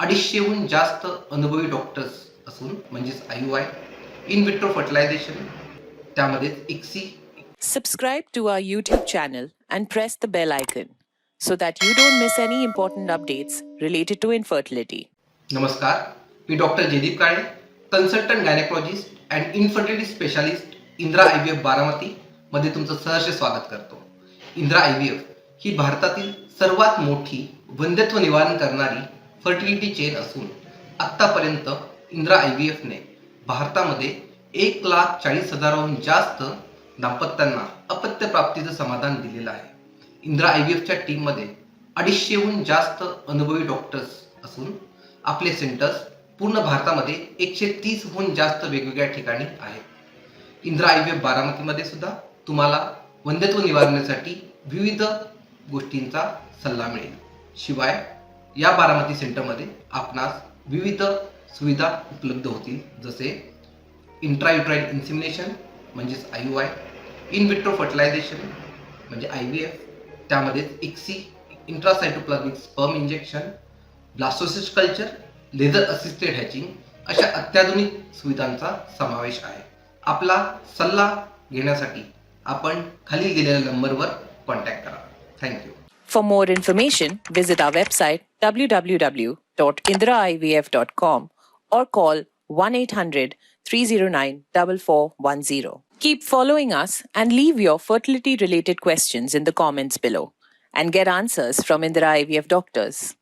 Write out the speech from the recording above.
अडीचशेहून जास्त अनुभवी डॉक्टर्स असून म्हणजेच I U I in vitro fertilization त्यामध्येच ICSI Subscribe to our YouTube channel and press the bell icon so that you don't miss any important updates related to infertility. नमस्कार मी doctor Jaydeep Kale consultant gynaecologist and infertility specialist Indira I V F Baramati मध्ये तुमचं सहर्ष स्वागत करतो Indira I V F ही भारतातील सर्वात मोठी वंध्यत्व निवारण करणारी फर्टिलिटी चेन असून आत्तापर्यंत इंद्रा आय व्ही एफने भारतामध्ये एक लाख चाळीस हजाराहून जास्त दाम्पत्यांना अपत्यप्राप्तीचं समाधान दिलेलं आहे. इंद्रा आय व्ही एफच्या टीममध्ये अडीचशेहून जास्त अनुभवी डॉक्टर्स असून आपले सेंटर्स पूर्ण भारतामध्ये एकशे तीसहून जास्त वेगवेगळ्या ठिकाणी आहेत. इंद्रा आय व्ही एफ बारामतीमध्ये सुद्धा तुम्हाला वंध्यत्व निवारण्यासाठी विविध गोष्टींचा सल्ला मिळेल. शिवाय या बारामती सेंटरमध्ये आपणास विविध सुविधा उपलब्ध होतील जसे इंट्रायुट्राईन इन्सिमिनेशन म्हणजेच I U I in vitro fertilization म्हणजे आय व्ही एफ त्यामध्येच ICSI intracytoplasmic sperm injection blastocyst culture laser assisted hatching अशा अत्याधुनिक सुविधांचा समावेश आहे. आपला सल्ला घेण्यासाठी आपण खाली दिलेल्या नंबरवर कॉन्टॅक्ट करा. Thank you for more information visit our website www.indraivf.com or call 1 800 309 4410. Keep following us and leave your fertility related questions in the comments below and get answers from Indira IVF doctors.